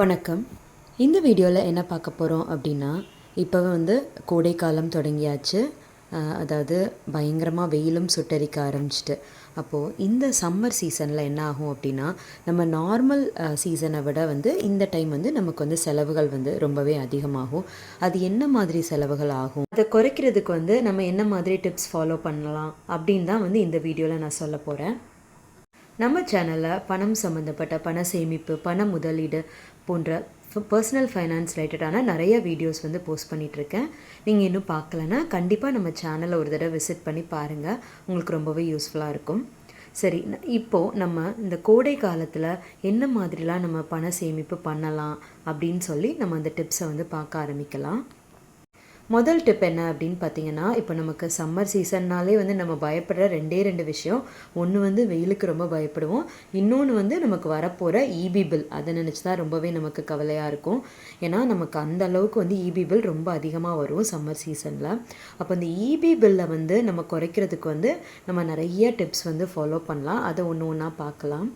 வணக்கம். இந்த வீடியோவில் என்ன பார்க்க போகிறோம் அப்படின்னா இப்போ வந்து கோடைக்காலம் தொடங்கியாச்சு. அதாவது பயங்கரமாக வெயிலும் சுட்டரிக்க ஆரம்பிச்சிட்டு. அப்போது இந்த சம்மர் சீசனில் என்ன ஆகும் அப்படின்னா நம்ம நார்மல் சீசனை விட வந்து இந்த டைம் வந்து நமக்கு வந்து செலவுகள் வந்து ரொம்பவே அதிகமாகும். அது என்ன மாதிரி செலவுகள் ஆகும்? அதை குறைக்கிறதுக்கு வந்து நம்ம என்ன மாதிரி டிப்ஸ் ஃபாலோ பண்ணலாம் அப்படின்னு தான் வந்து இந்த வீடியோவில் நான் சொல்ல போகிறேன் நம்ம சேனலில் பணம் சம்மந்தப்பட்ட பண சேமிப்பு பண முதலீடு போன்ற பர்சனல் ஃபைனான்ஸ் ரிலேட்டடான நிறைய வீடியோஸ் வந்து போஸ்ட் பண்ணிகிட்ருக்கேன் நீங்கள் இன்னும் பார்க்கலன்னா கண்டிப்பாக நம்ம சேனலை ஒரு தடவை விசிட் பண்ணி பாருங்கள் உங்களுக்கு ரொம்பவே யூஸ்ஃபுல்லாக இருக்கும். சரி இப்போது நம்ம இந்த கோடை காலத்தில் என்ன மாதிரிலாம் நம்ம பண சேமிப்பு பண்ணலாம் அப்படின்னு சொல்லி நம்ம அந்த டிப்ஸை வந்து பார்க்க ஆரம்பிக்கலாம். முதல் டிப் என்ன அப்படின்னு பார்த்தீங்கன்னா இப்போ நமக்கு சம்மர் சீசன்னாலே வந்து நம்ம பயப்படுற ரெண்டே ரெண்டு விஷயம். ஒன்று வந்து வெயிலுக்கு ரொம்ப பயப்படுவோம். இன்னொன்று வந்து நமக்கு வரப்போகிற இபி பில் அதை நினச்சி தான் ரொம்பவே நமக்கு கவலையாக இருக்கும். ஏன்னா நமக்கு அந்த அளவுக்கு வந்து இபி பில் ரொம்ப அதிகமாக வரும் சம்மர் சீசனில் அப்போ இந்த இபி பில்லை வந்து நம்ம குறைக்கிறதுக்கு வந்து நம்ம நிறைய டிப்ஸ் வந்து ஃபாலோ பண்ணலாம். அதை ஒன்று ஒன்றா பார்க்கலாம்.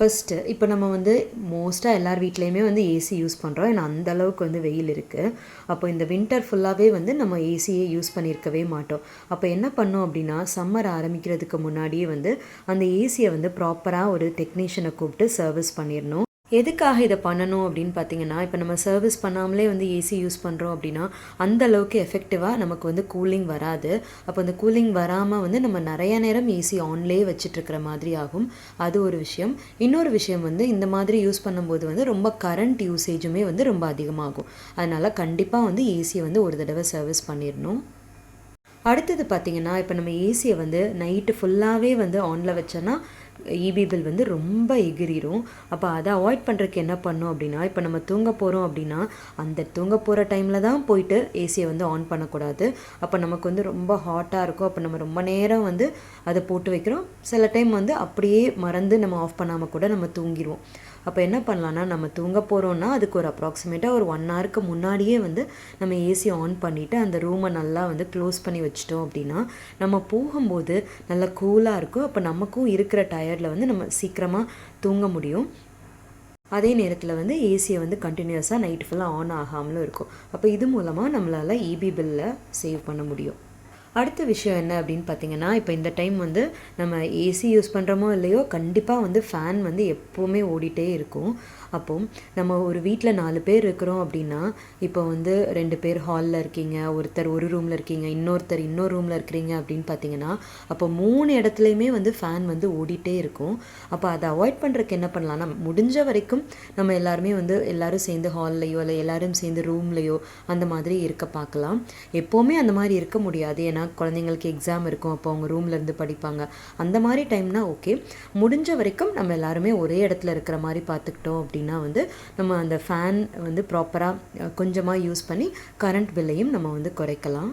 ஃபஸ்ட்டு இப்போ நம்ம வந்து மோஸ்ட்டாக எல்லார் வீட்லேயுமே வந்து ஏசி யூஸ் பண்ணுறோம் ஏன்னா அந்த அளவுக்கு வந்து வெயில் இருக்குது அப்போ இந்த வின்டர் ஃபுல்லாகவே வந்து நம்ம ஏசியே யூஸ் பண்ணியிருக்கவே மாட்டோம். அப்போ என்ன பண்ணோம் அப்படின்னா சம்மர் ஆரம்பிக்கிறதுக்கு முன்னாடியே வந்து அந்த ஏசியை வந்து ப்ராப்பராக ஒரு டெக்னீஷியனை கூப்பிட்டு சர்வீஸ் பண்ணிடணும் எதுக்காக இதை பண்ணணும் அப்படின்னு பார்த்தீங்கன்னா இப்போ நம்ம சர்வீஸ் பண்ணாமலே வந்து ஏசி யூஸ் பண்ணுறோம் அப்படின்னா அந்த அளவுக்கு எஃபெக்டிவாக நமக்கு வந்து கூலிங் வராது. அப்போ அந்த கூலிங் வராமல் வந்து நம்ம நிறைய நேரம் ஏசி ஆன்லேயே வச்சிட்ருக்கிற மாதிரி ஆகும். அது ஒரு விஷயம். இன்னொரு விஷயம் வந்து இந்த மாதிரி யூஸ் பண்ணும்போது வந்து ரொம்ப கரண்ட் யூசேஜுமே வந்து ரொம்ப அதிகமாகும். அதனால் கண்டிப்பாக வந்து ஏசியை வந்து ஒரு தடவை சர்வீஸ் பண்ணிடணும் அடுத்தது பார்த்திங்கன்னா இப்போ நம்ம ஏசியை வந்து நைட்டு ஃபுல்லாகவே வந்து ஆனில் வச்சோன்னா இபி பில் வந்து ரொம்ப எகிரிடும் அப்போ அதை அவாய்ட் பண்ணுறதுக்கு என்ன பண்ணும் அப்படின்னா இப்போ நம்ம தூங்க போகிறோம் அப்படின்னா அந்த தூங்க போகிற டைமில் தான் போயிட்டு ஏசியை வந்து ஆன் பண்ணக்கூடாது. அப்போ நமக்கு வந்து ரொம்ப ஹாட்டாக இருக்கும். அப்போ நம்ம ரொம்ப நேரம் வந்து அதை போட்டு வைக்கிறோம். சில டைம் வந்து அப்படியே மறந்து நம்ம ஆஃப் பண்ணாமல் கூட நம்ம தூங்கிடுவோம் அப்போ என்ன பண்ணலான்னா நம்ம தூங்க போகிறோன்னா அதுக்கு ஒரு அப்ராக்சிமேட்டாக ஒரு ஒன் ஹவருக்கு முன்னாடியே வந்து நம்ம ஏசி ஆன் பண்ணிவிட்டு அந்த ரூமை நல்லா வந்து க்ளோஸ் பண்ணி வச்சிட்டோம் அப்படின்னா நம்ம போகும்போது நல்லா கூலாக இருக்கும். அப்போ நமக்கும் இருக்கிற டயர்டில் வந்து நம்ம சீக்கிரமாக தூங்க முடியும். அதே நேரத்தில் வந்து ஏசியை வந்து கண்டினியூஸாக நைட் ஃபுல்லாக ஆன் ஆகாமலும் இருக்கும். அப்போ இது மூலமாக நம்மளால் இபி பில்லை சேவ் பண்ண முடியும். அடுத்த விஷயம் என்ன அப்படின்னு பார்த்தீங்கன்னா இப்போ இந்த டைம் வந்து நம்ம ஏசி யூஸ் பண்ணுறோமோ இல்லையோ கண்டிப்பாக வந்து ஃபேன் வந்து எப்போவுமே ஓடிட்டே இருக்கும். அப்போ நம்ம ஒரு வீட்டில் நாலு பேர் இருக்கிறோம் அப்படின்னா இப்போ வந்து ரெண்டு பேர் ஹாலில் இருக்கீங்க ஒருத்தர் ஒரு ரூமில் இருக்கீங்க இன்னொருத்தர் இன்னொரு ரூமில் இருக்கிறீங்க அப்படின்னு பார்த்தீங்கன்னா அப்போ மூணு இடத்துலையுமே வந்து ஃபேன் வந்து ஓடிட்டே இருக்கும். அப்போ அதை அவாய்ட் பண்ணுறதுக்கு என்ன பண்ணலாம்னா முடிஞ்ச வரைக்கும் நம்ம எல்லாருமே வந்து எல்லாரும் சேர்ந்து ஹால்லையோ இல்லை எல்லாரும் சேர்ந்து ரூம்லையோ அந்த மாதிரி இருக்க பார்க்கலாம். எப்போவுமே அந்த மாதிரி இருக்க முடியாது. ஏன்னா குழந்தைங்களுக்கு எக்ஸாம் இருக்கும். அப்போ அவங்க ரூம்ல இருந்து படிப்பாங்க. அந்த மாதிரி டைம்னா ஓகே முடிஞ்ச வரைக்கும் நம்ம எல்லாருமே ஒரே இடத்துல இருக்கிற மாதிரி பார்த்துக்கிட்டோம் அப்படின்னா வந்து நம்ம அந்த ஃபேன் வந்து ப்ராப்பராக கொஞ்சமாக யூஸ் பண்ணி கரண்ட் பில்லையும் நம்ம வந்து குறைக்கலாம்.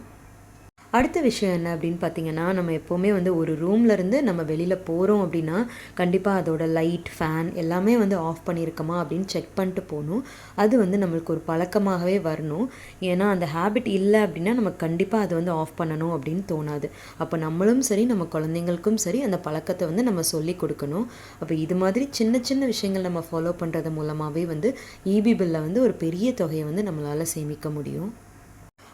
அடுத்த விஷயம் என்ன அப்படின்னு பார்த்தீங்கன்னா நம்ம எப்போவுமே வந்து ஒரு ரூம்லேருந்து நம்ம வெளியில் போகிறோம் அப்படின்னா கண்டிப்பாக அதோட லைட் ஃபேன் எல்லாமே வந்து ஆஃப் பண்ணியிருக்கோமா அப்படின்னு செக் பண்ணிட்டு போகணும். அது வந்து நம்மளுக்கு ஒரு பழக்கமாகவே வரணும். ஏன்னா அந்த ஹேபிட் இல்லை அப்படின்னா நம்ம கண்டிப்பாக அது வந்து ஆஃப் பண்ணணும் அப்படின்னு தோணாது. அப்போ நம்மளும் சரி நம்ம குழந்தைங்களுக்கும் சரி அந்த பழக்கத்தை வந்து நம்ம சொல்லி கொடுக்கணும். அப்போ இது மாதிரி சின்ன சின்ன விஷயங்கள் நம்ம ஃபாலோ பண்ணுறது மூலமாகவே வந்து இபி பில்லை வந்து ஒரு பெரிய தொகையை வந்து நம்மளால் சேமிக்க முடியும்.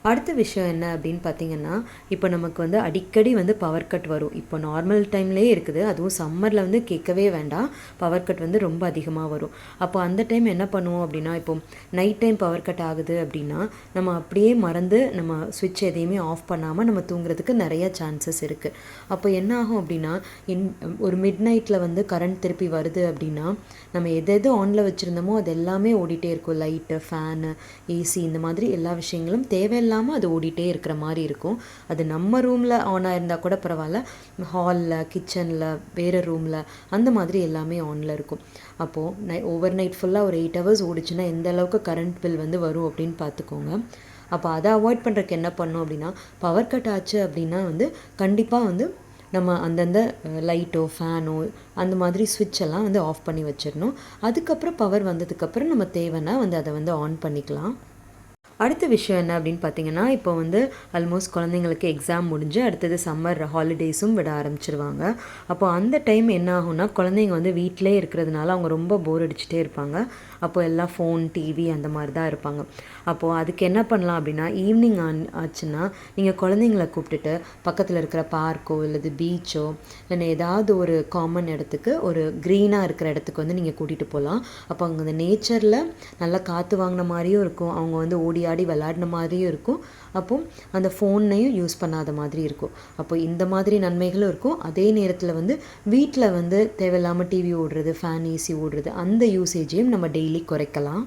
அடுத்த விஷயம் என்ன அப்படின்னு பார்த்தீங்கன்னா இப்போ நமக்கு வந்து அடிக்கடி வந்து பவர் கட் வரும். இப்போ நார்மல் டைம்லேயே இருக்குது. அதுவும் சம்மரில் வந்து கேட்கவே வேண்டாம். பவர் கட் வந்து ரொம்ப அதிகமாக வரும். அப்போ அந்த டைம் என்ன பண்ணுவோம் அப்படின்னா இப்போ நைட் டைம் பவர் கட் ஆகுது அப்படின்னா நம்ம அப்படியே மறந்து நம்ம சுவிட்ச் எதையுமே ஆஃப் பண்ணாமல் நம்ம தூங்குறதுக்கு நிறைய சான்சஸ் இருக்குது அப்போ என்ன ஆகும் அப்படின்னா இன் ஒரு மிட் நைட்டில் வந்து கரண்ட் திருப்பி வருது அப்படின்னா நம்ம எது எது ஆனில் வச்சுருந்தோமோ அது எல்லாமே ஓடிட்டே இருக்கும். லைட்டு ஃபேனு ஏசி இந்த மாதிரி எல்லா விஷயங்களும் இல்லாமல் அது ஓடிட்டே இருக்கிற மாதிரி இருக்கும். அது நம்ம ரூமில் ஆன் ஆயிருந்தால் கூட பரவாயில்ல. ஹாலில் கிச்சனில் வேறு ரூமில் அந்த மாதிரி எல்லாமே ஆனில் இருக்கும். அப்போது நை ஓவர் நைட் ஃபுல்லாக ஒரு எயிட் ஹவர்ஸ் ஓடிச்சுன்னா எந்த அளவுக்கு கரண்ட் பில் வந்து வரும் அப்படின்னு பார்த்துக்கோங்க. அப்போ அதை அவாய்ட் பண்ணுறதுக்கு என்ன பண்ணோம் அப்படின்னா பவர் கட் ஆச்சு அப்படின்னா வந்து கண்டிப்பாக வந்து நம்ம அந்தந்த லைட்டோ ஃபேனோ அந்த மாதிரி சுவிட்ச் எல்லாம் வந்து ஆஃப் பண்ணி வச்சிடணும். அதுக்கப்புறம் பவர் வந்ததுக்கப்புறம் நம்ம தேவைன்னா வந்து அதை வந்து ஆன் பண்ணிக்கலாம். அடுத்த விஷயம் என்ன அப்படின்னு பார்த்தீங்கன்னா இப்போ வந்து ஆல்மோஸ்ட் குழந்தைங்களுக்கு எக்ஸாம் முடிஞ்சு அடுத்தது சம்மர் ஹாலிடேஸும் விட ஆரம்பிச்சிருவாங்க. அப்போ அந்த டைம் என்ன ஆகும்னா குழந்தைங்க வந்து வீட்டிலே இருக்கிறதுனால அவங்க ரொம்ப போர் அடிச்சுட்டே இருப்பாங்க. அப்போ எல்லாம் ஃபோன் டிவி அந்த மாதிரி தான் இருப்பாங்க. அப்போது அதுக்கு என்ன பண்ணலாம் அப்படின்னா ஈவினிங் ஆன் ஆச்சுன்னா நீங்கள் குழந்தைங்கள கூப்பிட்டுட்டு பக்கத்தில் இருக்கிற பார்க்கோ இல்லது பீச்சோ இல்லை ஏதாவது ஒரு காமன் இடத்துக்கு ஒரு க்ரீனாக இருக்கிற இடத்துக்கு வந்து நீங்கள் கூட்டிகிட்டு போகலாம் அப்போ அங்கே அந்த நேச்சரில் நல்லா காற்று வாங்கின மாதிரியும் இருக்கும். அவங்க வந்து ஓடி ஆடி விளாடின மாதிரியும் இருக்கும். அப்போ அந்த ஃபோன்னையும் யூஸ் பண்ணாத மாதிரி இருக்கும். அப்போ இந்த மாதிரி நன்மைகளும் இருக்கும். அதே நேரத்தில் வந்து வீட்டில் வந்து தேவையில்லாமல் டிவி ஓடுறது ஃபேன் ஏசி ஓடுறது அந்த யூசேஜையும் நம்ம டெய்லி குறைக்கலாம்.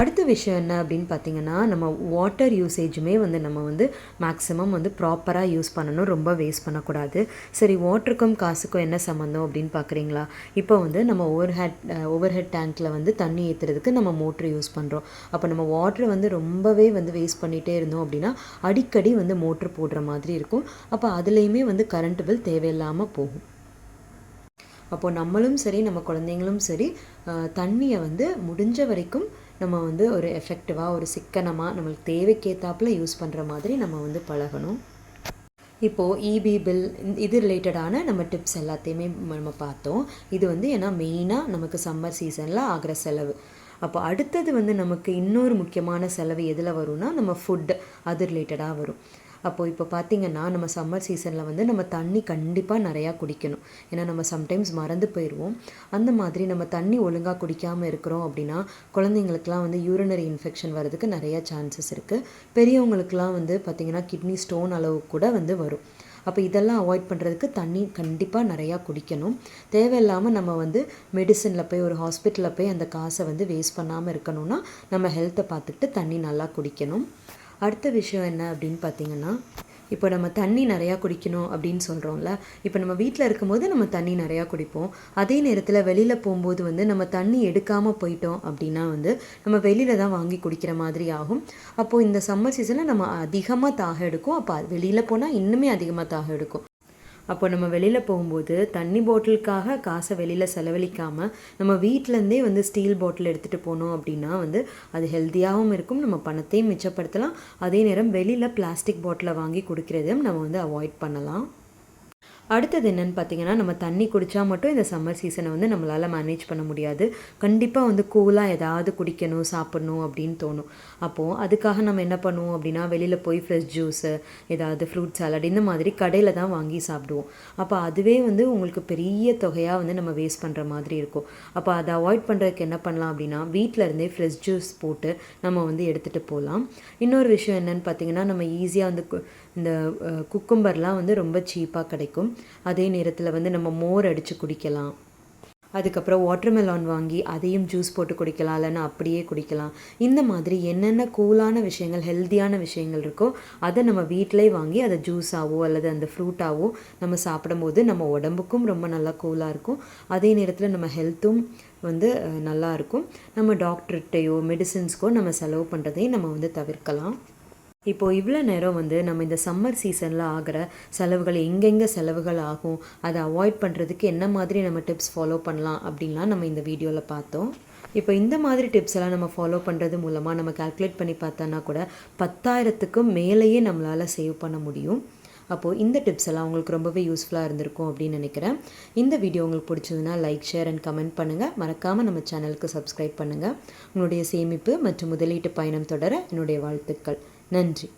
அடுத்த விஷயம் என்ன அப்படின்னு பார்த்தீங்கன்னா நம்ம வாட்டர் யூசேஜுமே வந்து நம்ம வந்து மேக்ஸிமம் வந்து ப்ராப்பராக யூஸ் பண்ணணும். ரொம்ப வேஸ்ட் பண்ணக்கூடாது. சரி வாட்டருக்கும் காசுக்கும் என்ன சம்மந்தம் அப்படின்னு பார்க்குறீங்களா? இப்போ வந்து நம்ம ஓவர் ஹெட் ஓவர் ஹெட் டேங்க்கில் வந்து தண்ணி ஏற்றுறதுக்கு நம்ம மோட்ரு யூஸ் பண்ணுறோம் அப்போ நம்ம வாட்ரு வந்து ரொம்பவே வந்து வேஸ்ட் பண்ணிகிட்டே இருந்தோம் அப்படின்னா அடிக்கடி வந்து மோட்ரு போடுற மாதிரி இருக்கும். அப்போ அதுலேயுமே வந்து கரண்ட் பில் தேவையில்லாமல் போகும். அப்போது நம்மளும் சரி நம்ம குழந்தைங்களும் சரி தண்ணியை வந்து முடிஞ்ச வரைக்கும் நம்ம வந்து ஒரு எஃபெக்டிவாக ஒரு சிக்கனமாக நம்மளுக்கு தேவைக்கேற்றாப்புல யூஸ் பண்ணுற மாதிரி நம்ம வந்து பழகணும். இப்போது இபி பில் இது ரிலேட்டடான நம்ம டிப்ஸ் எல்லாத்தையுமே நம்ம பார்த்தோம். இது வந்து ஏன்னா மெயினாக நமக்கு சம்மர் சீசனில் ஆகிற செலவு. அப்போ அடுத்தது வந்து நமக்கு இன்னொரு முக்கியமான செலவு எதில் வரும்னா நம்ம ஃபுட் அது ரிலேட்டடாக வரும். அப்போது இப்போ பார்த்திங்கன்னா நம்ம சம்மர் சீசனில் வந்து நம்ம தண்ணி கண்டிப்பாக நிறையா குடிக்கணும். ஏன்னா நம்ம சம்டைம்ஸ் மறந்து போயிடுவோம் அந்த மாதிரி நம்ம தண்ணி ஒழுங்காக குடிக்காமல் இருக்கிறோம் அப்படின்னா குழந்தைங்களுக்குலாம் வந்து யூரினரி இன்ஃபெக்ஷன் வரதுக்கு நிறையா சான்சஸ் இருக்குது பெரியவங்களுக்குலாம் வந்து பார்த்திங்கன்னா கிட்னி ஸ்டோன் அளவு கூட வந்து வரும். அப்போ இதெல்லாம் அவாய்ட் பண்ணுறதுக்கு தண்ணி கண்டிப்பாக நிறையா குடிக்கணும். தேவையில்லாமல் நம்ம வந்து மெடிசனில் போய் ஒரு ஹாஸ்பிட்டலில் போய் அந்த காசை வந்து வேஸ்ட் பண்ணாமல் இருக்கணும்னா நம்ம ஹெல்த்தை பார்த்துட்டு தண்ணி நல்லா குடிக்கணும். அடுத்த விஷயம் என்ன அப்படின்னு பார்த்தீங்கன்னா இப்போ நம்ம தண்ணி நிறையா குடிக்கணும் அப்படின்னு சொல்கிறோம்ல இப்போ நம்ம வீட்டில் இருக்கும்போது நம்ம தண்ணி நிறையா குடிப்போம். அதே நேரத்தில் வெளியில் போகும்போது வந்து நம்ம தண்ணி எடுக்காமல் போயிட்டோம் அப்படின்னா வந்து நம்ம வெளியில் தான் வாங்கி குடிக்கிற மாதிரி ஆகும். அப்போது இந்த சம்மர் சீசனில் நம்ம அதிகமாக தாக எடுக்கும். அப்போ வெளியில் போனால் இன்னுமே அதிகமாக தாக எடுக்கும். அப்போ நம்ம வெளியில் போகும்போது தண்ணி பாட்டிலுக்காக காசை வெளியில் செலவழிக்காமல் நம்ம வீட்டிலேருந்தே வந்து ஸ்டீல் பாட்டில் எடுத்துகிட்டு போனோம் அப்படின்னா வந்து அது ஹெல்த்தியாகவும் இருக்கும். நம்ம பணத்தையும் மிச்சப்படுத்தலாம். அதே நேரம் வெளியில் பிளாஸ்டிக் பாட்டிலை வாங்கி குடிக்கிறதையும் நம்ம வந்து அவாய்ட் பண்ணலாம். அடுத்தது என்னென்னு பார்த்தீங்கன்னா நம்ம தண்ணி குடித்தா மட்டும் இந்த சம்மர் சீசனை வந்து நம்மளால் மேனேஜ் பண்ண முடியாது. கண்டிப்பாக வந்து கூலாக ஏதாவது குடிக்கணும் சாப்பிட்ணும் அப்படின்னு தோணும். அப்போது அதுக்காக நம்ம என்ன பண்ணுவோம் அப்படின்னா வெளியில் போய் ஃப்ரெஷ் ஜூஸு ஏதாவது ஃப்ரூட் சாலட் இந்த மாதிரி கடையில் தான் வாங்கி சாப்பிடுவோம். அப்போ அதுவே வந்து உங்களுக்கு பெரிய தொகையாக வந்து நம்ம வேஸ்ட் பண்ணுற மாதிரி இருக்கும். அப்போ அதை அவாய்ட் பண்ணுறதுக்கு என்ன பண்ணலாம் அப்படின்னா வீட்டில் இருந்தே ஃப்ரெஷ் ஜூஸ் போட்டு நம்ம வந்து எடுத்துகிட்டு போகலாம். இன்னொரு விஷயம் என்னென்னு பார்த்தீங்கன்னா நம்ம ஈஸியாக வந்து இந்த குக்கும்பர்லாம் வந்து ரொம்ப சீப்பாக கிடைக்கும். அதே நேரத்தில் வந்து நம்ம மோர் அடித்து குடிக்கலாம். அதுக்கப்புறம் வாட்டர்மெலான் வாங்கி அதையும் ஜூஸ் போட்டு குடிக்கலாம். இல்லைன்னா அப்படியே குடிக்கலாம். இந்த மாதிரி என்னென்ன கூலான விஷயங்கள் ஹெல்த்தியான விஷயங்கள் இருக்கோ அதை நம்ம வீட்டிலே வாங்கி அதை ஜூஸாவோ அல்லது அந்த ஃப்ரூட்டாவோ நம்ம சாப்பிடும்போது நம்ம உடம்புக்கும் ரொம்ப நல்லா கூலாக இருக்கும். அதே நேரத்தில் நம்ம ஹெல்த்தும் வந்து நல்லாயிருக்கும் நம்ம டாக்டர்கிட்டையோ மெடிசின்ஸ்க்கோ நம்ம செலவு பண்ணுறதையும் நம்ம வந்து தவிர்க்கலாம். இப்போது இவ்வளோ நேரம் வந்து நம்ம இந்த சம்மர் சீசனில் ஆகிற செலவுகள் எங்கெங்கே செலவுகள் ஆகும் அதை அவாய்ட் பண்ணுறதுக்கு என்ன மாதிரி நம்ம டிப்ஸ் ஃபாலோ பண்ணலாம் அப்படின்லாம் நம்ம இந்த வீடியோவில் பார்த்தோம். இப்போ இந்த மாதிரி டிப்ஸ் எல்லாம் நம்ம ஃபாலோ பண்ணுறது மூலமாக நம்ம கால்குலேட் பண்ணி பார்த்தோன்னா கூட பத்தாயிரத்துக்கும் மேலேயே நம்மளால் சேவ் பண்ண முடியும். அப்போது இந்த டிப்ஸ் எல்லாம் உங்களுக்கு ரொம்பவே யூஸ்ஃபுல்லாக இருந்திருக்கும் அப்படின்னு நினைக்கிறேன். இந்த வீடியோ உங்களுக்கு பிடிச்சதுன்னா லைக் ஷேர் அண்ட் கமெண்ட் பண்ணுங்கள் மறக்காமல் நம்ம சேனலுக்கு சப்ஸ்கிரைப் பண்ணுங்கள் உங்களுடைய சேமிப்பு மற்றும் முதலீட்டு பயணம் தொடர என்னுடைய வாழ்த்துக்கள். நன்றி.